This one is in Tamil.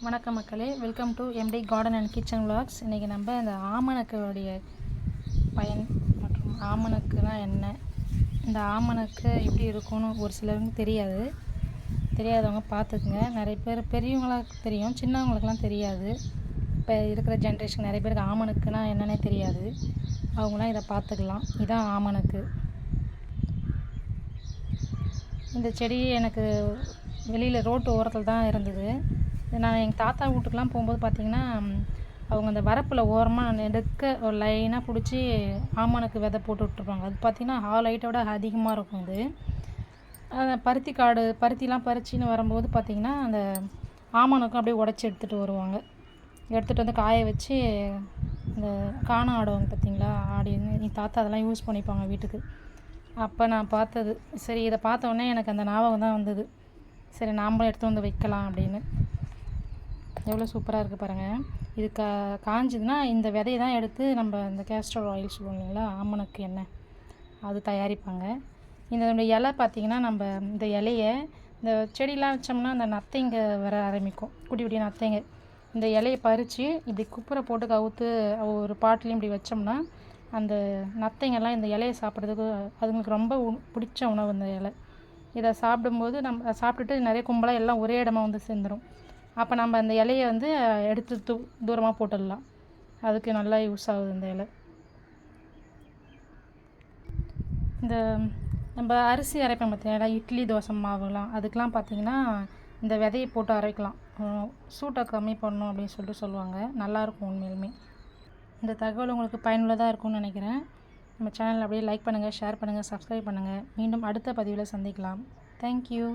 வணக்கம் மக்களே. Welcome to MD garden and kitchen vlogs இன்றைக்கி நம்ம இந்த ஆமணக்குடைய பயன் மற்றும் ஆமணக்குனா என்ன? இந்த ஆமணக்கு எப்படி இருக்கும்னு ஒரு சிலருக்கு தெரியாது. தெரியாதவங்க பார்த்துக்குங்க. நிறைய பேர் பெரியவங்களுக்கு தெரியும். சின்னவங்களுக்குலாம் தெரியாது. இப்போ இருக்கிற ஜென்ரேஷன் நிறைய பேருக்கு ஆமணக்குனா என்னன்னே தெரியாது. அவங்களாம் இதை பார்த்துக்கலாம். இதான் ஆமணக்கு. இந்த செடி எனக்கு வெளியில் ரோட்டு ஓரத்தில் தான் இருந்தது. நான் எங்கள் தாத்தா வீட்டுக்கெலாம் போகும்போது பார்த்தீங்கன்னா அவங்க அந்த வரப்பில் ஓரமாக நெடுக்க ஒரு லைனாக பிடிச்சி ஆமணக்கு விதை போட்டு விட்ருப்பாங்க அது பார்த்தீங்கன்னா ஹால் ஹைட்டை விட அதிகமாக இருக்கும் இது பருத்தி காடு பருத்திலாம் பறிச்சின்னு வரும்போது பார்த்திங்கன்னா அந்த ஆமணக்கும் அப்படியே உடச்சி எடுத்துகிட்டு வருவாங்க. எடுத்துகிட்டு வந்து காய வச்சு இந்த காண ஆடுவாங்க பார்த்தீங்களா ஆடின்னு எங்கள் தாத்தா அதெல்லாம் யூஸ் பண்ணிப்பாங்க வீட்டுக்கு. அப்போ நான் பார்த்தது சரி இதை பார்த்தோன்னே எனக்கு அந்த ஞாபகம் தான் வந்தது. சரி நாமளும் எடுத்து வந்து வைக்கலாம் அப்படின்னு. எவ்வளோ சூப்பராக இருக்குது பாருங்கள் இது கா காஞ்சதுன்னா இந்த விதையை தான் எடுத்து நம்ம இந்த கேஸ்டர் ஆயில் சொல்லுவோம் இல்லைங்களா? ஆமணக்கு எண்ணெய். அது தயாரிப்பாங்க. இந்த இலை பார்த்திங்கன்னா நம்ம இந்த இலையை இந்த செடியெலாம் வச்சோம்னா அந்த நத்தைங்க வர ஆரம்பிக்கும். குட்டி குட்டி நத்தைங்க. இந்த இலையை பறித்து இப்படி குப்புரை போட்டு கவுத்து ஒரு பாட்டிலையும் இப்படி வச்சோம்னா அந்த நத்தைங்கெல்லாம் இந்த இலையை சாப்பிட்றதுக்கு அதுங்களுக்கு ரொம்ப உ- பிடிச்ச உணவு இந்த இலை. இதை சாப்பிடும்போது நம்ம சாப்பிட்டுட்டு நிறைய கும்பலாக எல்லாம் ஒரே இடமா வந்து சேர்ந்துடும் அப்போ நம்ம அந்த இலையை வந்து எடுத்து தூ தூரமாக போட்டுடலாம். அதுக்கு நல்லா யூஸ் ஆகுது இந்த இலை. இந்த நம்ம அரிசி அரைப்போம் பார்த்தீங்கன்னா இட்லி தோசை மாவுலாம். அதுக்கெலாம் பார்த்தீங்கன்னா இந்த விதையை போட்டு அரைக்கலாம். சூட்டை கம்மி பண்ணணும் அப்படின்னு சொல்லிட்டு சொல்லுவாங்க. நல்லாயிருக்கும் உண்மையிலுமே. இந்த தகவல் உங்களுக்கு பயனுள்ளதாக இருக்கும்னு நினைக்கிறேன். நம்ம சேனல் அப்படியே லைக் பண்ணுங்கள் ஷேர் பண்ணுங்கள் சப்ஸ்கிரைப் பண்ணுங்கள் மீண்டும் அடுத்த பதிவில் சந்திக்கலாம். தேங்க்யூ